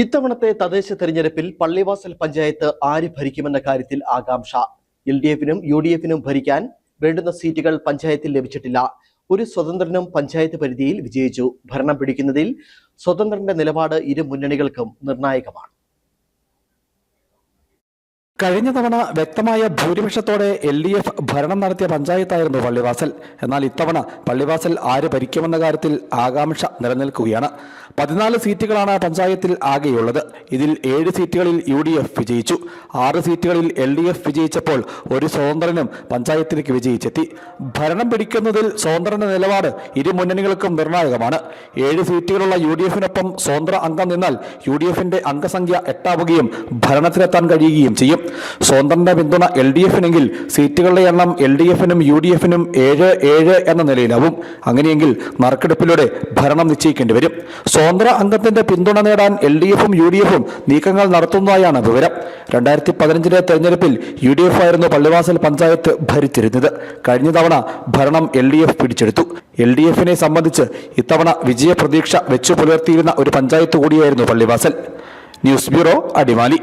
ഇത്തവണത്തെ തദ്ദേശ തെരഞ്ഞെടുപ്പിൽ പള്ളിവാസൽ പഞ്ചായത്ത് ആര് ഭരിക്കുമെന്ന കാര്യത്തിൽ ആകാംക്ഷ. എൽ ഡി എഫിനും യു ഡി എഫിനും ഭരിക്കാൻ വേണ്ടുന്ന സീറ്റുകൾ പഞ്ചായത്തിൽ ലഭിച്ചിട്ടില്ല. ഒരു സ്വതന്ത്രനും പഞ്ചായത്ത് പരിധിയിൽ വിജയിച്ചു. ഭരണം പിടിക്കുന്നതിൽ സ്വതന്ത്രന്റെ നിലപാട് ഇരു മുന്നണികൾക്കും നിർണായകമാണ്. കഴിഞ്ഞ തവണ വ്യക്തമായ ഭൂരിപക്ഷത്തോടെ എൽ ഡി എഫ് ഭരണം നടത്തിയ പഞ്ചായത്തായിരുന്നു പള്ളിവാസൽ. എന്നാൽ ഇത്തവണ പള്ളിവാസൽ ആര് ഭരിക്കുമെന്ന കാര്യത്തിൽ ആകാംക്ഷ നിലനിൽക്കുകയാണ്. പതിനാല് സീറ്റുകളാണ് പഞ്ചായത്തിൽ ആകെയുള്ളത്. ഇതിൽ ഏഴ് സീറ്റുകളിൽ യു ഡി എഫ് വിജയിച്ചു. ആറ് സീറ്റുകളിൽ എൽ ഡി എഫ് വിജയിച്ചപ്പോൾ ഒരു സ്വതന്ത്രനും പഞ്ചായത്തിലേക്ക് വിജയിച്ചെത്തി. ഭരണം പിടിക്കുന്നതിൽ സ്വതന്ത്രന്റെ നിലപാട് ഇരു മുന്നണികൾക്കും നിർണായകമാണ്. ഏഴ് സീറ്റുകളുള്ള യു ഡി എഫിനൊപ്പം സ്വതന്ത്ര അംഗം നിന്നാൽ യു ഡി എഫിന്റെ അംഗസംഖ്യ എട്ടാവുകയും ഭരണത്തിലെത്താൻ കഴിയുകയും ചെയ്യും. സ്വതന്ത്രന്റെ പിന്തുണ എൽ ഡി എഫിനെങ്കിൽ സീറ്റുകളുടെ എണ്ണം എൽ ഡി എഫിനും യു ഡി എഫിനും ഏഴ് ഏഴ് എന്ന നിലയിലാവും. അങ്ങനെയെങ്കിൽ നറുക്കെടുപ്പിലൂടെ ഭരണം നിശ്ചയിക്കേണ്ടി വരും. സ്വതന്ത്ര അംഗത്തിന്റെ പിന്തുണ നേടാൻ എൽ ഡി എഫും യു ഡി എഫും നീക്കങ്ങൾ നടത്തുന്നതായാണ് വിവരം. രണ്ടായിരത്തി പതിനഞ്ചിലെ തെരഞ്ഞെടുപ്പിൽ യു ഡി എഫ് ആയിരുന്നു പള്ളിവാസൽ പഞ്ചായത്ത് ഭരിച്ചിരുന്നത്. കഴിഞ്ഞ തവണ ഭരണം എൽ ഡി എഫ് പിടിച്ചെടുത്തു. എൽ ഡി എഫിനെ സംബന്ധിച്ച് ഇത്തവണ വിജയപ്രതീക്ഷ വെച്ചു പുലർത്തിയിരുന്ന ഒരു പഞ്ചായത്ത് കൂടിയായിരുന്നു പള്ളിവാസൽ. News bureau Adimali.